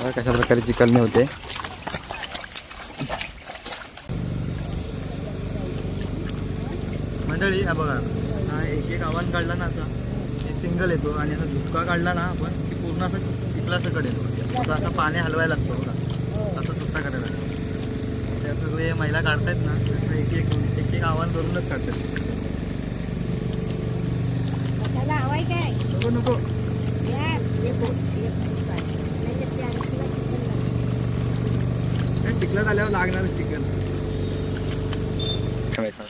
कशा प्रकारे चिकलणे होते. मंडळी हा बघा. हा एक एक आव्हान काढला ना असा. एक सिंगल येतो आणि असा झुटका काढला ना आपण की पूर्ण असा चिखला सकट येतो. असा असा पाणी हलवायला लागतो बघा. असं सुट्टा करायला लागतो. त्या सगळे महिला काढतायत ना त्याचं एक एक एक एक आव्हान करूनच काढतात. नको नको या, ये बोल, ये बोल, काय. नाही तर ते आणखी ना चिकन लागतं. काय चिखलात आल्यावर लागणार चिकन.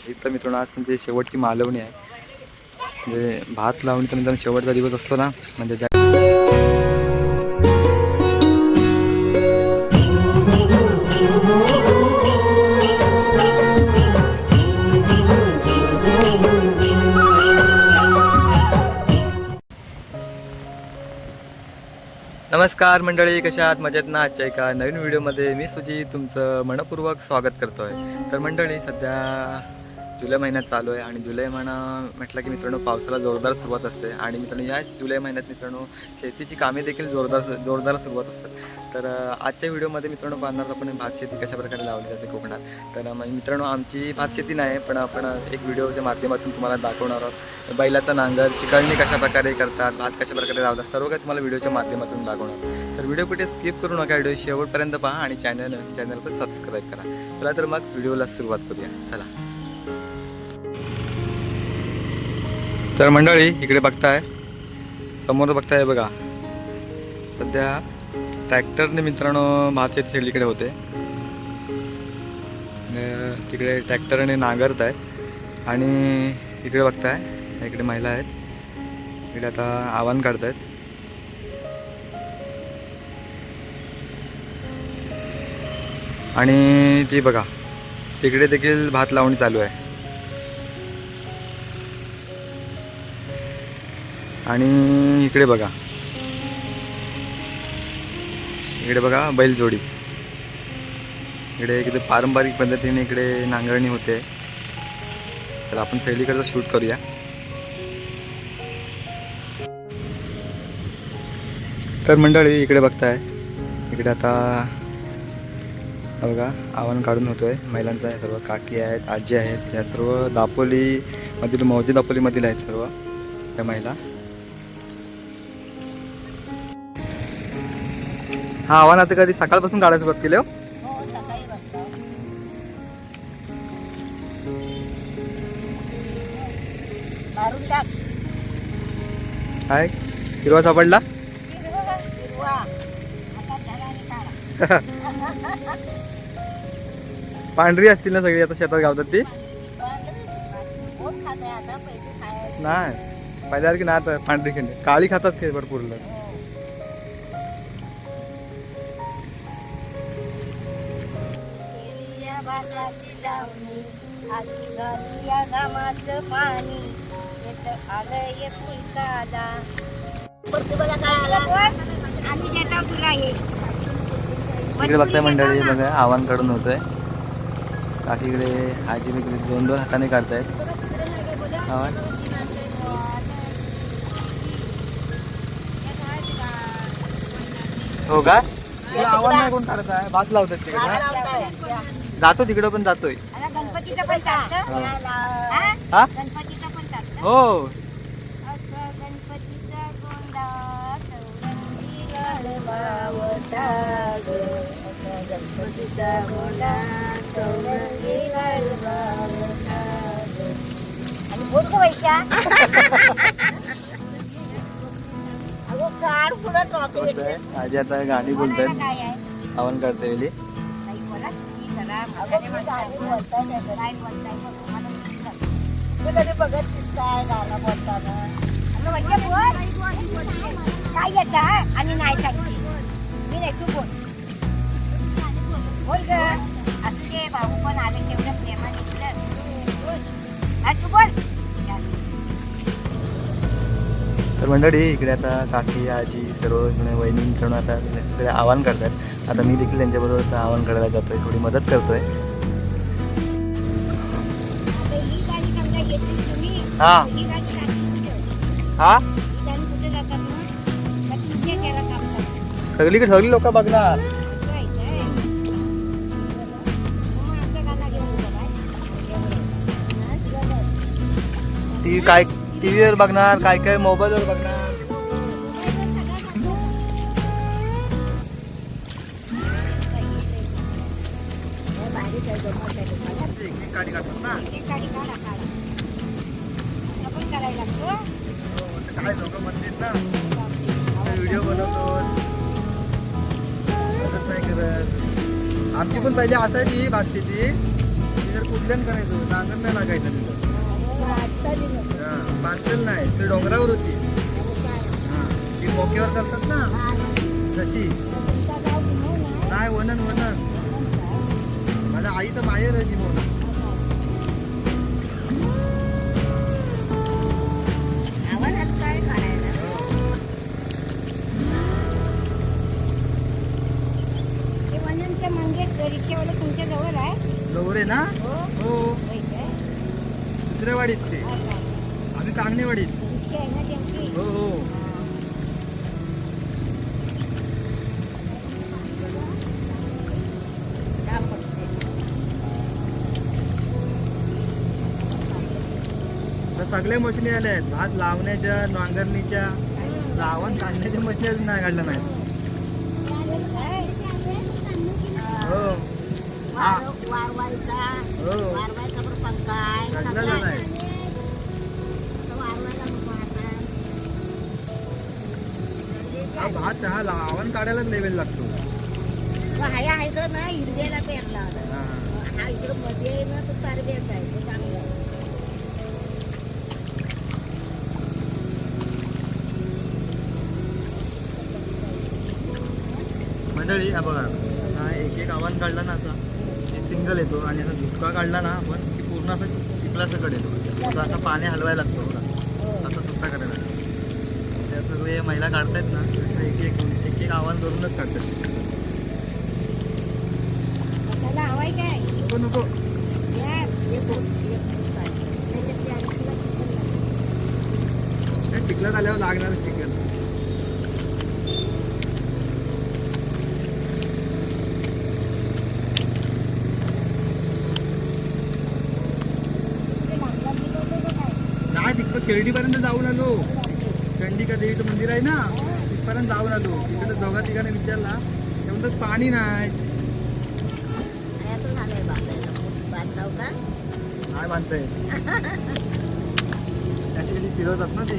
इथं मित्रांनो आज त्यांची शेवटची मालवणी आहे. म्हणजे भात लावणीचा मित्रांनो शेवटचा दिवस असतो ना. म्हणजे नमस्कार मंडळी कशा आहात? मजेत ना? आजच्या एका नवीन व्हिडिओमध्ये मी सुजी तुमचं मनपूर्वक स्वागत करतो आहे तर मंडळी सध्या जुलै महिन्यात चालू आहे आणि जुलै महिना म्हटलं की मित्रांनो पावसाला जोरदार सुरुवात असते. आणि मित्रांनो या जुलै महिन्यात मित्रांनो शेतीची कामे देखील जोरदार जोरदार सुरुवात असतात. तर आजच्या व्हिडिओमध्ये मित्रांनो पाहणार आपण भात शेती कशा प्रकारे लावली जाते कोकणात. तर म्हणजे मित्रांनो आमची भात शेती नाही पण आपण एक व्हिडिओच्या माध्यमातून तुम्हाला दाखवणार आहोत. बैलाचा नांगर चिकळणी कशा प्रकारे करतात भात कशा प्रकारे लावतात सर्व काही तुम्हाला व्हिडिओच्या माध्यमातून दाखवणार तर व्हिडिओ कुठे स्किप करू नका व्हिडिओ शेवटपर्यंत पहा आणि चॅनल चॅनल पण सबस्क्राईब करा. चला तर मग व्हिडिओला सुरुवात करूया. चला. तर मंडळी इकडे बघताय. समोर बघताय बघा. सध्या ट्रॅक्टरने मित्रांनो मासे शेती होते. तिकडे ट्रॅक्टरने नांगरत आहेत. आणि इकडे बघताय इकडे महिला आहेत. इकडे आता आव्हान आहेत. आणि ती बघा तिकडे देखील भात लावणी चालू आहे. आणि इकडे बघा इकडे बघा बैलजोडी. इकडे इकडे पारंपरिक पद्धतीने इकडे नांगरणी होते. तर आपण पहिलीकडचं शूट करूया. तर मंडळी इकडे बघताय. इकडे आता बघा आव्हान काढून होतोय. महिलांचा आहे सर्व काकी आहेत आजी आहेत या सर्व दापोलीमधील मौजे दापोलीमधील आहेत सर्व त्या महिला. हा आव्हान आता कधी सकाळपासून काढायला सुरुवात केली हो हो, सकाळी बसतो. मारून टाक. काय हिरवा सापडला हिरवा, हिरवा. आता धरा आणि काढा. पांढरी असतील ना सगळी आता शेतात गावतात ती कोण खातंय आता? पहिले खायला. नाही पहिल्यासारखी नाही आता पांढरी खंड काळी खातात ते भरपूर लोक. लावणी, हाती घालूया घामाचं पाणी. शेत आलंय फुलकाला. प्रत्येकाला काय आला? आम्ही देतो तुला हे. इकडे बघताय मंडळी बघा आव्हान काढून होतंय काकीकडे आजी इकडे दोन दोन हाताने काढतायत. आव्हान. हो का? आव्हान नाही कोण काढत आहे? भात लावतात तिकडे जातो तिकडं पण जातोय. आता गणपतीचं पण चालतं? हा? गणपतीचं पण चालतं? हो. असं गणपतीचा गोंडा चौरंगी गळवावता ग. असं गणपतीचा चौरंगी ग. आणि बोल गं वैशा आजी आता गाणी बोलतायत काय आहे? आव्हान काढते वेळी माणसाने काय काय गाणं बोलताना? अगं म्हणजे बोल. काय येतं? आणि नाही सांगते. मी नाही तू बोल. बोल ग. असू दे भाऊ पण आले तेवढं प्रेमाने तू बोल. तर मंडळी इकडे आता काकी आजी सर्व इकडे वहिनी मित्रांनो आता सगळे आवाहन करतात. आता मी देखील त्यांच्याबरोबर आवाहन करायला जातोय. थोडी मदत करतोय. आता हां? गाडी सगळी लोक बघणार. ती काय? टी व्हीवर टीव्हीवर बघणार काय काय मोबाईलवर बघणार. नाही वनन वनन. माझ्या आई तर माहेर आहे म्हणून काय ना? हो. हो. काय? दुसऱ्या वाडीत ते. हा, काय? आम्ही कांगणेवाडीत रिक्षा आहे ना त्यांची हो हो काम बघते. तर सगळ्या मशिनी आल्या आहेत भात लावण्याच्या नांगरणीच्या लावण काढण्याच्या मशिनी अजून नाही काढल्या नाही काय? हो हा. वार- वारवायचा हो वारवायचा पण पंखा आहे काढला सगळं आहे. झालाय तो वारवायला नको आता. हा भात हा लावण काढायलाच लेवल लागतो हा इकडं ना हिरव्याला पेरला हा. इकडं मध्ये ना तो तारब्याचा आहे तो चांगला आहे. मंडळी हा बघा. हा एक एक आव्हान काढला ना असा. सिंगल येतो आणि असा झुटका काढला ना आपण की पूर्ण असं चिखलासकट येतो. असा असा पाणी हलवायला लागतो बघा. असा सुट्टा करायला लागतो. त्या सगळे महिला काढतायत ना एक एक एक एक आव्हान करूनच काढतात. नको नको. या, एक बोट, एक बोट काढ. नाहीतर ते आणि तुला चिकन लागेल. त्या चिखलात आल्यावर लागणार चिकन ते लागला की तो तो काय? केरडीपर्यंत तिकडं जाऊन आलो. चंडिका देवीचं मंदिर आहे ना तिथपर्यंत जाऊन आलो. तिकडे दोघा तिघांनी विचारला ते म्हणतात पाणी नाही. काय बांधताय त्याची कधी फिरवतात ना ते.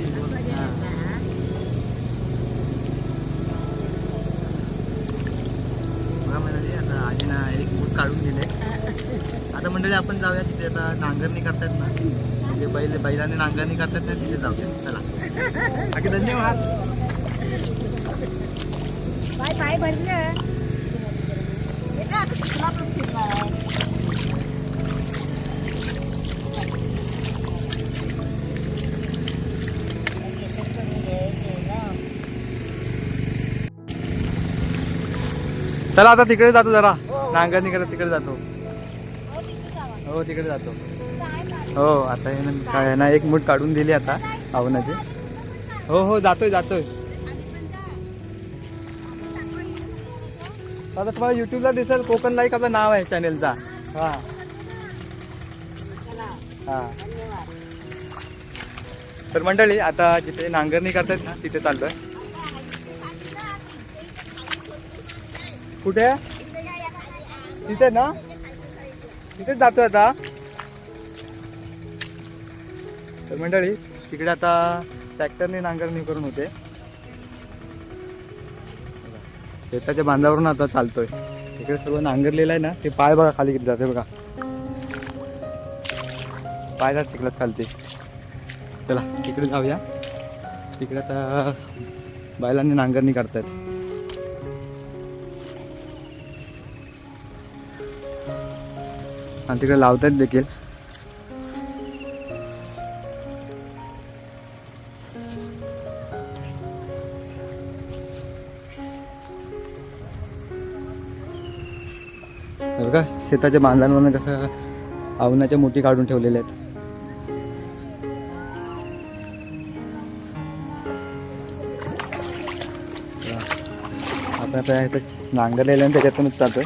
आता आजीना एक बूट काढून दिले. आता मंडळी आपण जाऊया तिथे आता नांगरणी करतायत ना. तिथे बैल बैलाने नांगरणी करतायत ना तिथे जाऊया चला. बाकी धन्यवाद. भरलं. हे चला आता तिकडे जातो जरा. नांगरणी करत तिकडे जातो. हो तिकडे जातो. हो आता हे काय आहे ना एक मूठ काढून दिली आता आवनाची हो हो जातोय जातोय. आता तुम्हाला युट्यूबला दिसेल कोकण लाईक आपलं नाव आहे चॅनेलचा हा. हा. तर मंडळी आता जिथे नांगरणी करतायत ना तिथे चालतोय कुठे? तिथे ना? तिथेच जातोय आता. तर मंडळी तिकडे आता ट्रॅक्टरने नांगरणी करून होते. शेताच्या बांधावरून आता चालतोय. तिकडे सर्व नांगरलेलं आहे ना ते पाय बघा खाली किती जाते बघा. पाय जात चिखलात खालते. चला तिकडे जाऊया. तिकडे आता बैलांनी नांगरणी करतायत आणि तिकडे लावतायत देखील. बघा शेताच्या बांधांवरनं कसं आवनाच्या मोठी काढून ठेवलेल्या आहेत. आपण आता इथं नांगरलेलं आणि त्याच्यातूनच चालतो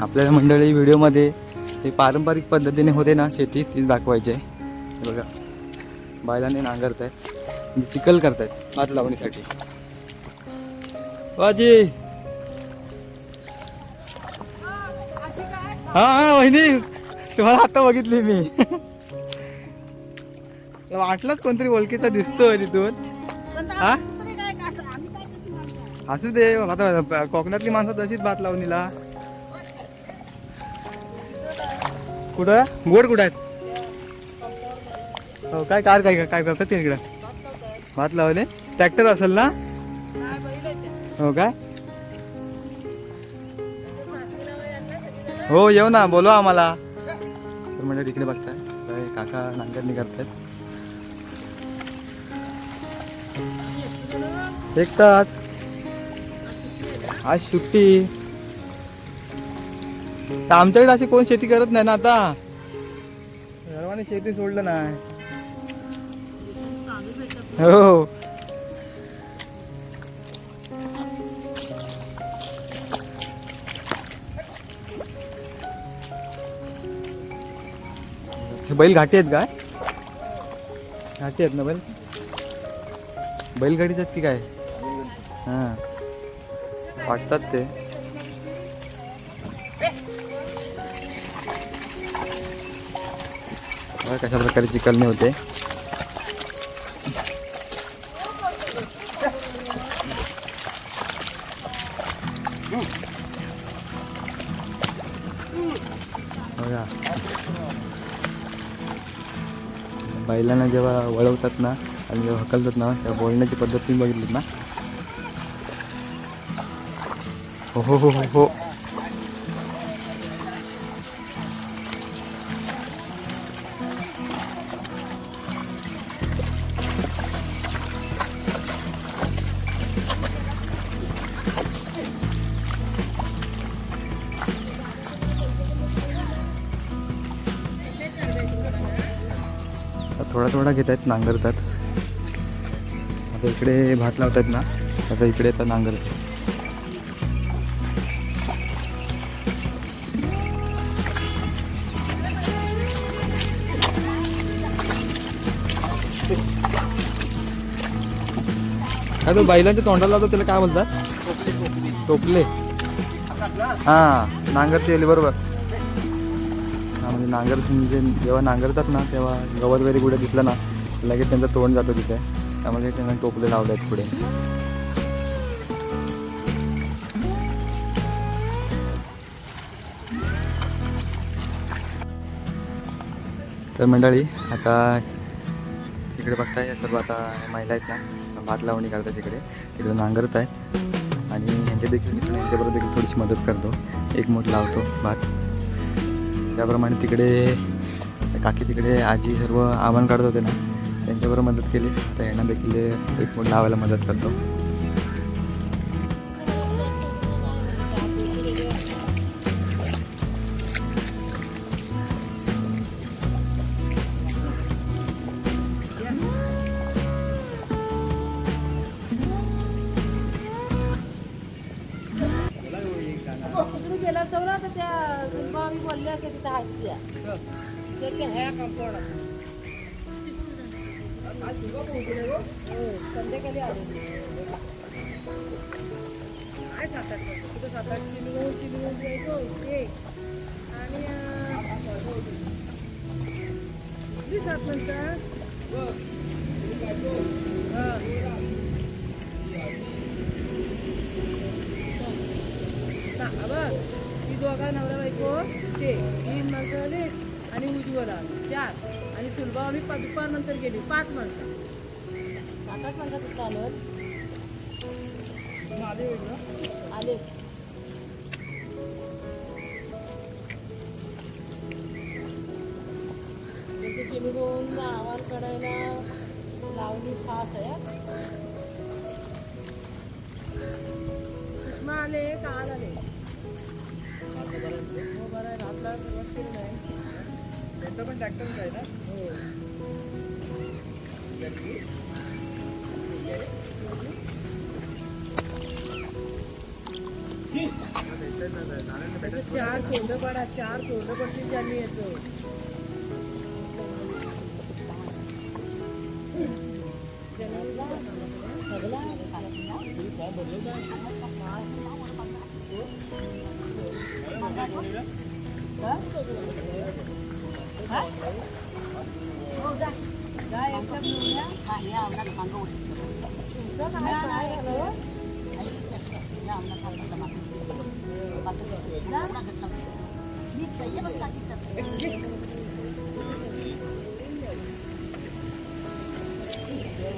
आपल्याला मंडळी व्हिडिओमध्ये हे पारंपरिक पद्धतीने होते ना शेती तीच दाखवायची आहे. बघा बैलाने नांगरत आहेत म्हणजे चिखल करतायत भात लावणीसाठी. बाजी! हा हा वहिनी तुम्हाला आता बघितली मी. वाटलंच कोणतरी ओळखीचा दिसतोय तिथून. हा? असू दे आता कोकणातली माणसं तशीच भात लावणीला. कुठं? गोड कुठं आहेत? हो काय कार काय काय करतात ते इकडं? भात लावले. ट्रॅक्टर असेल ना? हो काय हो येऊ ना बोलवा आम्हाला. तर म्हणजे तिकडे बघताय. काका नांगरणी करतायत. एक तास आज सुट्टी. आमच्याकडे अशी कोण शेती करत नाही ना आता? सर्वांनी शेती सोडलं नाही. हो. हे बैल घाटी आहेत काय घाटी आहेत ना बैल? बैलगाडीच आहेत की काय? हां. वाटतात ते. कशा प्रकारे चिकलणी होते. बैलांना जेव्हा वळवतात ना आणि जेव्हा हकलतात ना तेव्हा बोलण्याची पद्धत तुम्ही बघितलीत ना? हो हो हो हो हो. थोडा थोडा घेत आहेत नांगरतात. आता इकडे भात लावतात ना आता इकडे आता नांगरतात. काय तो बैलांच्या तोंडाला लावतो त्याला काय बोलतात? टोपले. हा नांगरते बरोबर. नांगर म्हणजे जेव्हा नांगरतात ना तेव्हा गवत वगैरे कुठे दिसलं ना लगेच त्यांचं तोंड जातो तिथे. त्यामुळे त्यांना टोपले लावले आहेत पुढे. तर मंडळी आता इकडे बघताय सर्व आता महिला आहेत ना भात लावणी करतात इकडे. तिकडे नांगरत आहे आणि यांच्या देखील यांच्याबरोबर देखील थोडीशी मदत करतो. एक मोठ लावतो भात. त्याप्रमाणे तिकडे काकी तिकडे आजी सर्व आव्हान काढत होते ना त्यांच्याबरोबर मदत केली. तर यांना देखील एक फोन लावायला मदत करतो. सुनबाई बोलल्या की तिथं आहेत त्या ते काय ह्या कंपाऊंड संध्याकाळी आले काय सात आठ वाजता कुठं सात आठ किलो किलो जायचो इथे आणि किती सात नंतर ना बघ ती दोघा नवरा बायको ते तीन माणसं आले आणि उज्ज्वला चार. आणि सुलभा आम्ही पा- दुपार नंतर गेली. पाच माणसं. सात आठ माणसं कुठं आलं. आले. आले त्याचे चिलून आवाज काढायला लावणी फास आहे. सुषमा आले काल आले. पण ट्रॅक्टर आहे ना चार चोंड पडा चार चोंड पडतील त्यांनी येतो हो, जा. जा, यांच्यात घेऊन या. हा, या अंगणात मागं उडी. तुमचं काय करायचं? ऐकीच नसतं. या अंगणात मागं जमा करून. बाकी काय? जा. अंगणात जमा करून. नीट पाहिजे बघ टाकीत टाकतं.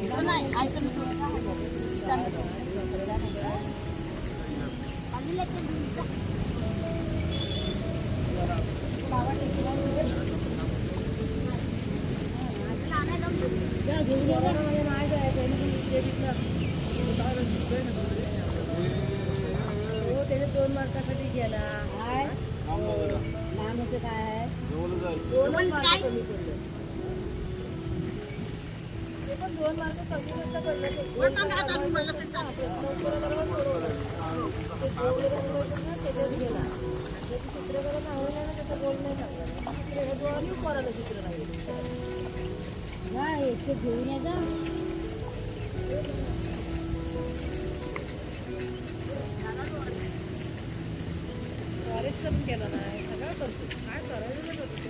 इथं नाही, ऐकतं मी तुला काय म्हणतो. इथं आम्ही जाऊ. जा नाही का? आम्ही लेकरं घेऊन जा. बाबा टेकला वगैरे. हा, आणायला जाऊन दे. जा, घेऊन ये ना. हो त्याने दोन मार्कासाठी गेला काय? लहान होते काय दोनच मार्क कमी ते पण दोन मार्क कमी ना त्याच्यात गेला चित्रकला आवडलं ना त्याचं गोल नाही चित्र चित्र नाही घेऊन ये जा फॉरेस्ट पण केला नाही सगळं करतो. काय करायचं करतो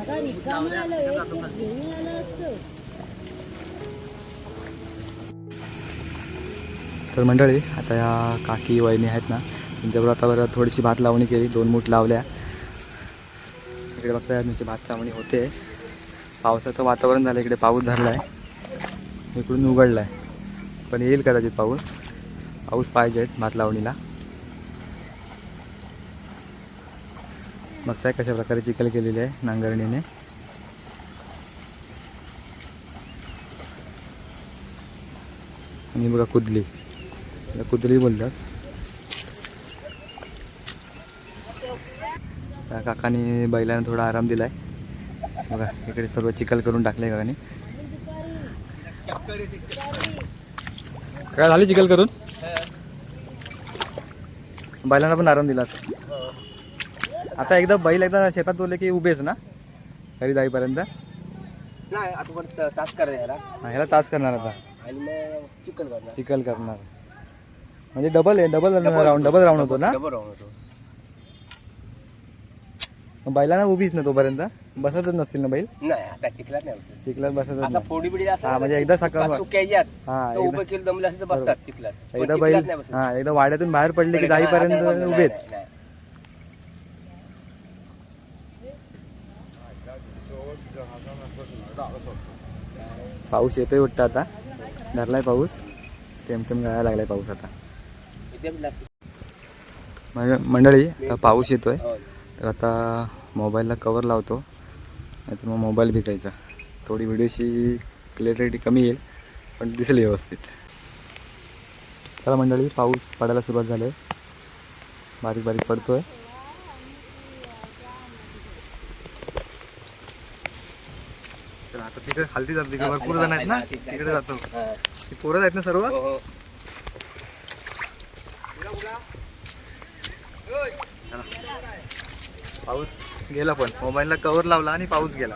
आता रिकामं आलं एक ते घेऊन आलं असतं. तर मंडळी आता या काकी वहिनी आहेत ना त्यांच्याबरोबर आता थोडीशी भात लावणी केली दोन मूठ लावल्या. इकडे बघताय तुमची भात लावणी होते. पावसाचं वातावरण झालं इकडे पाऊस धरला आहे इकडून उघडला आहे पण येईल कदाचित पाऊस. पाऊस पाहिजे भात लावणीला. बघताय कशा प्रकारे चिखल केलेली आहे नांगरणीने. आणि बघा कुदली. कुदली बोलतात. त्या काकाने बैलांना थोडा आराम दिलाय. बघा इकडे सर्व चिखल करून टाकले काकाने. काय झाली चिखल करून? बैलांना पण आराम दिला. आता एकदा बैल एकदा शेतात बोलले की उभेच ना घरी जाईपर्यंत. नाही आता तास हा, ह्याला तास करणार आता. करणार. चिखल करणार. म्हणजे डबल आहे डबल राऊंड डबल राऊंड होतो ना? डबल राहून होतो. बैलांना उभीच ना तोपर्यंत बसतच नसतील ना बैल नाही आता चिखलात नाही. चिखलात बसतच असा नाही फोडी बिडी हा, म्हणजे एकदा सकाळ- हा एकदा उभं केलं दमलं असेल तर बसतात चिखलात पण एकदा चिखलात बैल नाही बसत. हा एकदा वाड्यातून बाहेर पडले की एकदा जाईपर्यंत उभेच नाही, नाही, पाऊस येतोय वाटतं आता धरलाय पाऊस थेंब गळायला लागलाय पाऊस आता. इथे पण. म्हणजे मंडळी आता पाऊस येतोय हो. तर आता मोबाईलला कवर लावतो. नाहीतर मग मोबाईल भिजायचा. थोडी व्हिडिओची क्लिअरिटी कमी येईल पण दिसेल व्यवस्थित. चला मंडळी पाऊस पडायला सुरुवात झाली आहे बारीक बारीक पडतोय. तर आता तिकडे खालती जातो तिकडे भरपूर जण आहेत ना? तिकडे जातो. ती पोरं आहेत ना सर्व हो, हो. पाऊस गेला पण. मोबाईलला कवर लावला आणि पाऊस गेला.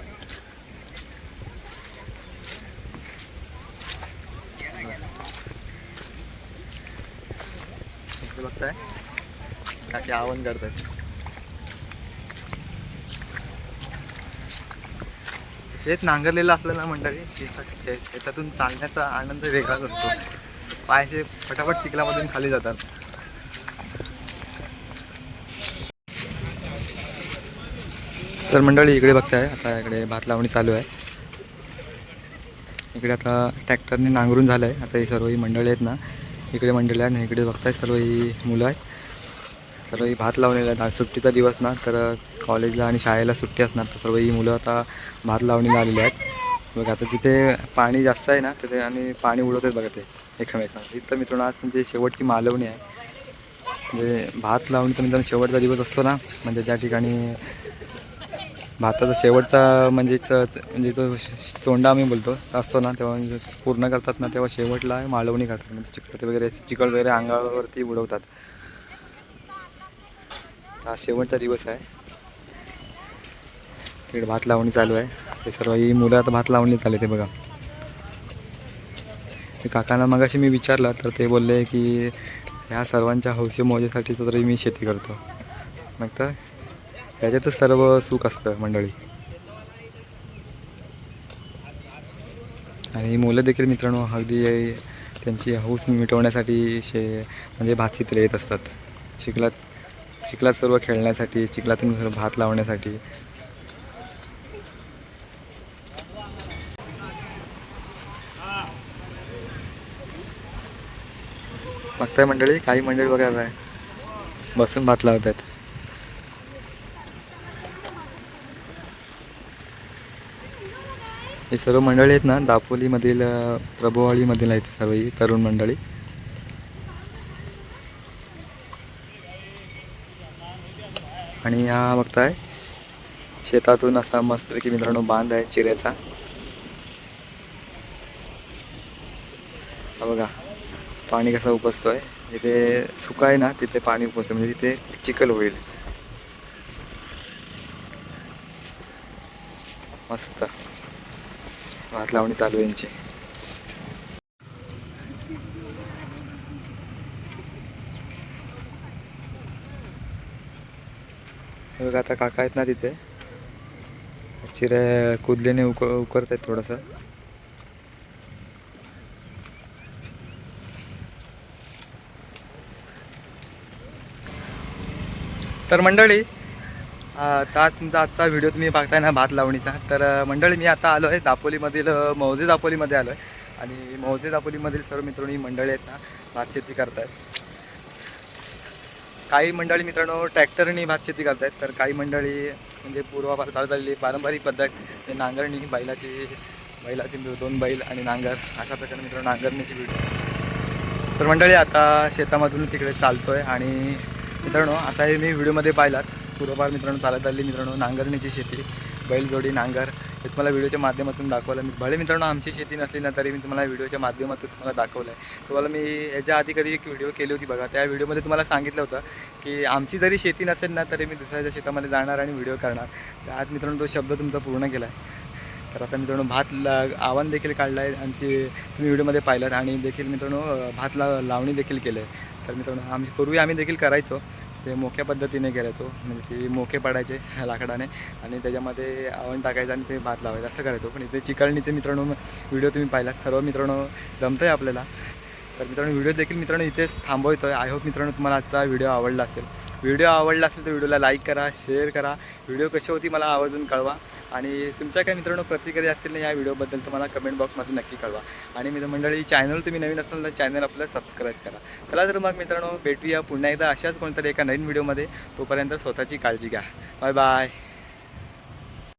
बघताय. काकी आवन करतात शेत नांगरलेलं असलं ना मंडळी शेतात- शेतातून चालण्याचा आनंद वेगळाच असतो. पायाचे फटाफट चिखलामधून खाली जातात. तर मंडळी इकडे बघताय आता इकडे भात लावणी चालू आहे. इकडे आता ट्रॅक्टरने नांगरून झालं आहे आता ही सर्व ही मंडळी आहेत ना इकडे मंडळी आहे आणि इकडे बघताय सर्व ही मुलं आहेत. सर्व ही भात लावणीला आहे सुट्टीचा दिवस ना तर कॉलेजला आणि शाळेला सुट्टी असणार तर सर्व ही मुलं आता भात लावणीला आलेली आहेत. बघा आता तिथे पाणी जास्त आहे ना तिथे आणि पाणी उडवत आहेत बघा ते एकमेकांना. इथं मित्रांनो आज म्हणजे शेवटची मालवणी आहे. म्हणजे भात लावणीचा मित्रांनो शेवटचा दिवस असतो ना म्हणजे त्या ठिकाणी भाताचा शेवटचा म्हणजेच म्हणजे तो श- चोंडा आम्ही बोलतो. असतो ना तेव्हा म्हणजे पूर्ण करतात ना तेव्हा शेवटला माळवणी करतात म्हणजे चिकट वगैरे चिकट वगैरे अंगावरती उडवतात. हा शेवटचा दिवस आहे. तिकडे भात लावणी चालू आहे. ते सर्व ही मुलं आता भात लावणी चालले ते बघा. ते काकांना मगाशी मी विचारलं तर ते बोलले की ह्या सर्वांच्या हौशी मोजेसाठी तरी मी शेती करतो. मग तर त्याच्यातच सर्व सुख असतं मंडळी. आणि मुलं देखील मित्रांनो अगदी त्यांची हौस मिटवण्यासाठी शे म्हणजे भात चित्र येत असतात. चिखलात चिखलात सर्व खेळण्यासाठी चिखलातून सर्व भात लावण्यासाठी. बघताय मंडळी काही मंडळी बघायला आहे. बसून भात लावतात हे सर्व मंडळी आहेत ना दापोलीमधील प्रभुवाळीमधील आहेत सर्व ही तरुण मंडळी. आणि हा बघताय शेतातून असा मस्तपैकी मित्रांनो बांध आहे चिऱ्याचा. हा बघा पाणी कसं आहे जिथे सुका आहे ना तिथे पाणी उपसतं म्हणजे तिथे चिखल होईल. मस्त. भात लावणी चालू आहे यांची. हे बघा आता काका आहेत ना तिथे. चिरे कुदल्याने उक उकरत आहेत थोडंसं. तर मंडळी आता तुमचा आजचा व्हिडिओ तुम्ही बघताय ना भात लावणीचा. तर मंडळी मी आता आलो आहे दापोलीमधील मौजे दापोलीमध्ये आलो आहे. आणि मौजे दापोलीमधील सर्व मित्रांनी मंडळी आहेत ना भात शेती करतायत. काही मंडळी मित्रांनो ट्रॅक्टरनी भात शेती करतायत. तर काही मंडळी म्हणजे पूर्वापार चालत आलेली पारंपरिक पद्धत ते नांगरणी बैलाची बैलाची दोन बैल आणि नांगर अशा प्रकारे मित्रांनो नांगरणीची व्हिडिओ तर मंडळी आता शेतामधून तिकडे चालतो आहे आणि मित्रांनो आता हे मी व्हिडिओमध्ये पाहिलात. थोडंफार मित्रांनो चालत आली मित्रांनो नांगरणीची शेती बैलजोडी नांगर हे तुम्हाला व्हिडिओच्या माध्यमातून दाखवलं. मी भले मित्रांनो आमची शेती नसली ना तरी मी तुम्हाला व्हिडिओच्या माध्यमातून तुम्हाला दाखवलं आहे तुम्हाला मी याच्या आधी कधी एक व्हिडिओ केली होती बघा त्या व्हिडिओमध्ये तुम्हाला सांगितलं होतं की आमची जरी शेती नसेल ना तरी मी दुसऱ्याच्या शेतामध्ये जाणार आणि व्हिडिओ करणार. तर आज मित्रांनो तो शब्द तुमचा पूर्ण केला आहे तर आता मित्रांनो भात ला आव्हान देखील काढलं आहे आणि ते तुम्ही व्हिडिओमध्ये पाहिलं आणि देखील मित्रांनो भात ला लावणी देखील केलं आहे तर मित्रांनो आम्ही पूर्वी आम्ही देखील करायचो. ते मोक्या पद्धतीने करायचो म्हणजे ते मोके पाडायचे लाकडाने आणि त्याच्यामध्ये आवण टाकायचं आणि ते भात लावायचं असं करायचो. पण इथे चिकळणीचे मित्रांनो व्हिडिओ तुम्ही पाहिला सर्व मित्रांनो जमतं आहे आपल्याला. तर मित्रांनो व्हिडिओ देखील मित्रांनो इथेच थांबवतो आहे आय होप मित्रांनो तुम्हाला आजचा व्हिडिओ आवडला असेल. व्हिडिओ आवडला असेल तर व्हिडिओला लाईक करा शेअर करा. व्हिडिओ कशी होती मला आवर्जून कळवा. आणि तुमच्या काय मित्रांनो प्रतिक्रिया असतील ना या व्हिडिओबद्दल तुम्हाला कमेंट बॉक्समध्ये नक्की कळवा. आणि मित्र मंडळी चॅनल तुम्ही नवीन असाल तर चॅनल आपलं सबस्क्राईब करा. चला तर मग मित्रांनो भेटूया पुन्हा एकदा अशाच कोणतरी एका नवीन व्हिडिओमध्ये. तोपर्यंत स्वतःची काळजी घ्या. Bye bye